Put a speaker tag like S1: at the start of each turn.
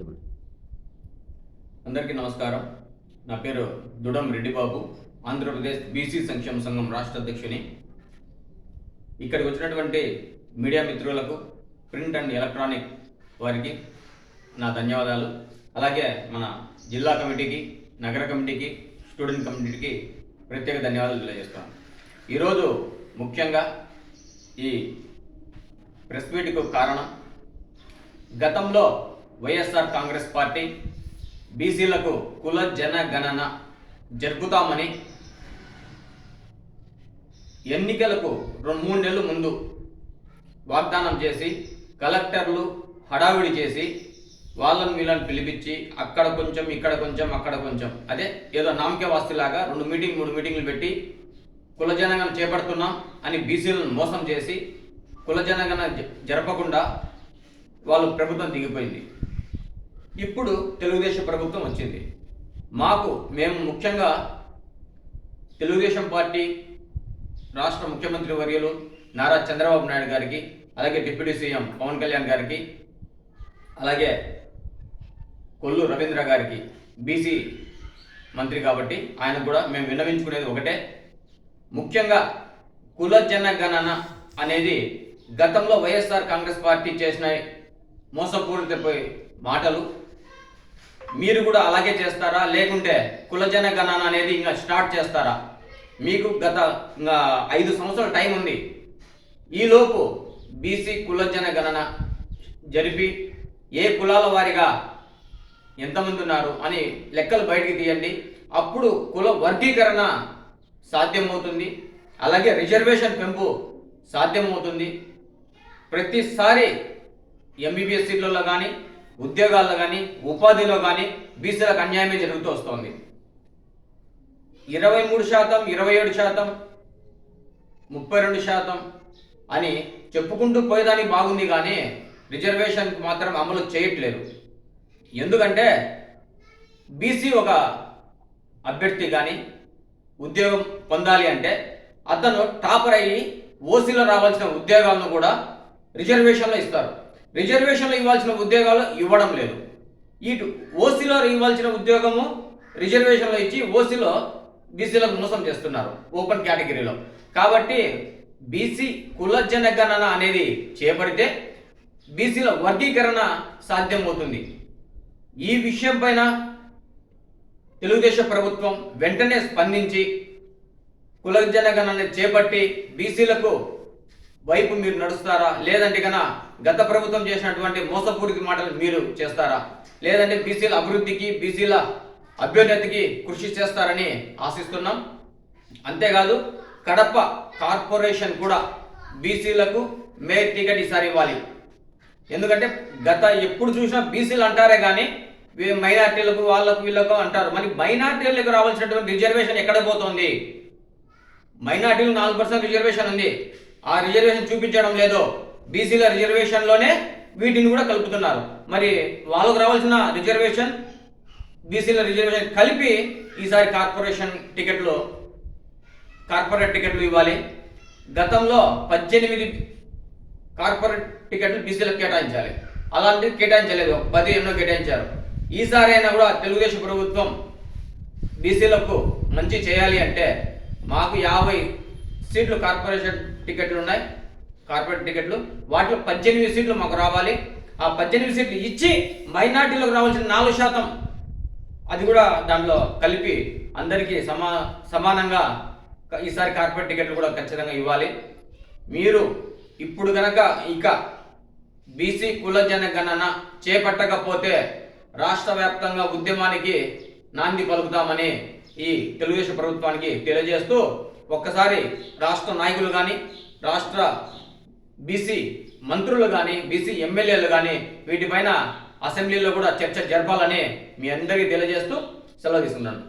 S1: చెప్పండి.
S2: అందరికీ నమస్కారం. నా పేరు దుడం రెడ్డిబాబు. ఆంధ్రప్రదేశ్ బీసీ సంక్షేమ సంఘం రాష్ట్ర అధ్యక్షుని. ఇక్కడికి వచ్చినటువంటి మీడియా మిత్రులకు ప్రింట్ అండ్ ఎలక్ట్రానిక్ వారికి నా ధన్యవాదాలు. అలాగే మన జిల్లా కమిటీకి నగర కమిటీకి స్టూడెంట్ కమిటీకి ప్రత్యేక ధన్యవాదాలు తెలియజేస్తాను. ఈరోజు ముఖ్యంగా ఈ ప్రెస్ మీట్కు కారణం గతంలో వైఎస్ఆర్ కాంగ్రెస్ పార్టీ బీసీలకు కుల జనగణన జరుపుతామని ఎన్నికలకు రెండు మూడు నెలల ముందు వాగ్దానం చేసి కలెక్టర్లు హడావిడి చేసి వాళ్ళని వీళ్ళని పిలిపించి అక్కడ కొంచెం ఇక్కడ కొంచెం అక్కడ కొంచెం అదే ఏదో నామకే వాస్తులాగా రెండు మీటింగ్ మూడు మీటింగ్లు పెట్టి కుల జనగణన చేపడుతున్నాం అని బీసీలను మోసం చేసి కుల జనగణన జరపకుండా వాళ్ళు ప్రభుత్వం దిగిపోయింది. ఇప్పుడు తెలుగుదేశం ప్రభుత్వం వచ్చింది. మాకు మేము ముఖ్యంగా తెలుగుదేశం పార్టీ రాష్ట్ర ముఖ్యమంత్రి వర్యులు నారా చంద్రబాబు నాయుడు గారికి అలాగే డిప్యూటీ సీఎం పవన్ కళ్యాణ్ గారికి అలాగే కొల్లు రవీంద్ర గారికి బీసీ మంత్రి కాబట్టి ఆయన కూడా మేము విన్నవించుకునేది ఒకటే. ముఖ్యంగా కుల జనగణన అనేది గతంలో వైఎస్ఆర్ కాంగ్రెస్ పార్టీ చేసిన మోసపూరితపోయి మాటలు. మీరు కూడా అలాగే చేస్తారా? లేకుంటే కులజన గణన అనేది ఇంకా స్టార్ట్ చేస్తారా? మీకు గత ఇంకా ఐదు సంవత్సరాల టైం ఉంది. ఈలోపు బీసీ కులజన గణన జరిపి ఏ కులాల వారిగా ఎంతమంది ఉన్నారు అని లెక్కలు బయటికి తీయండి. అప్పుడు కుల వర్గీకరణ సాధ్యమవుతుంది. అలాగే రిజర్వేషన్ పెంపు సాధ్యమవుతుంది. ప్రతిసారి ఎంబీబీఎస్ సీట్లలో కానీ ఉద్యోగాల్లో కానీ ఉపాధిలో కానీ బీసీలకు అన్యాయమే జరుగుతూ వస్తోంది. ఇరవై మూడు శాతం ఇరవై ఏడు శాతం ముప్పై రెండు శాతం అని చెప్పుకుంటూ పోయేదానికి బాగుంది కానీ రిజర్వేషన్ మాత్రం అమలు చేయట్లేదు. ఎందుకంటే బీసీ ఒక అభ్యర్థి కానీ ఉద్యోగం పొందాలి అంటే అతను టాపర్ అయ్యి ఓసీలో రావాల్సిన ఉద్యోగాలను కూడా రిజర్వేషన్లో ఇస్తారు. రిజర్వేషన్లో ఇవ్వాల్సిన ఉద్యోగాలు ఇవ్వడం లేదు. ఇటు ఓసీలో ఇవ్వాల్సిన ఉద్యోగము రిజర్వేషన్లో ఇచ్చి ఓసీలో బీసీలకు మోసం చేస్తున్నారు ఓపెన్ కేటగిరీలో. కాబట్టి బీసీ కుల జనగణన అనేది చేపడితే బీసీల వర్గీకరణ సాధ్యమవుతుంది. ఈ విషయం పైన తెలుగుదేశం ప్రభుత్వం వెంటనే స్పందించి కుల జనగణన చేపట్టి బీసీలకు వైపు మీరు నడుస్తారా? లేదంటే కన గత ప్రభుత్వం చేసినటువంటి మోసపూరిత మాటలు మీరు చేస్తారా? లేదంటే బీసీల అభివృద్ధికి బీసీల అభ్యున్నతికి కృషి చేస్తారని ఆశిస్తున్నాం. అంతేకాదు కడప కార్పొరేషన్ కూడా బీసీలకు మేయర్ టికెట్ ఈసారి ఇవ్వాలి. ఎందుకంటే గత ఎప్పుడు చూసినా బీసీలు అంటారే కానీ మైనార్టీలకు వాళ్ళకు వీళ్ళకు అంటారు. మరి మైనార్టీలకు రావాల్సినటువంటి రిజర్వేషన్ ఎక్కడ పోతుంది? మైనార్టీలు నాలుగు పర్సెంట్ రిజర్వేషన్ ఉంది. ఆ రిజర్వేషన్ చూపించడం లేదు బీసీల రిజర్వేషన్లోనే వీటిని కూడా కలుపుతున్నారు. మరి వాళ్ళకు రావాల్సిన రిజర్వేషన్ బీసీల రిజర్వేషన్ కలిపి ఈసారి కార్పొరేషన్ టికెట్లు కార్పొరేట్ టికెట్లు ఇవ్వాలి. గతంలో పద్దెనిమిది కార్పొరేట్ టికెట్లు బీసీలకు కేటాయించాలి. అలాంటివి కేటాయించలేదు పది ఎన్నో కేటాయించారు. ఈసారి అయినా కూడా తెలుగుదేశం ప్రభుత్వం బీసీలకు మంచి చేయాలి అంటే మాకు యాభై సీట్లు కార్పొరేషన్ టికెట్లు ఉన్నాయి. కార్పొరేట్ టికెట్లు. వాటిలో పద్దెనిమిది సీట్లు మాకు రావాలి. ఆ పద్దెనిమిది సీట్లు ఇచ్చి మైనార్టీలకు రావాల్సిన నాలుగు శాతం అది కూడా దాంట్లో కలిపి అందరికీ సమా సమానంగా ఈసారి కార్పొరేట్ టికెట్లు కూడా ఖచ్చితంగా ఇవ్వాలి. మీరు ఇప్పుడు కనుక ఇక బీసీ కుల జనగణన చేపట్టకపోతే రాష్ట్ర వ్యాప్తంగా ఉద్యమానికి నాంది పలుకుతామని ఈ తెలుగుదేశం ప్రభుత్వానికి తెలియజేస్తూ ఒక్కసారి రాష్ట్ర నాయకులు కానీ రాష్ట్ర బీసీ మంత్రులు కానీ బీసీ ఎమ్మెల్యేలు కానీ వీటిపైన అసెంబ్లీలో కూడా చర్చ జరపాలని మీ అందరికీ తెలియజేస్తూ సెలవు తీసుకున్నాను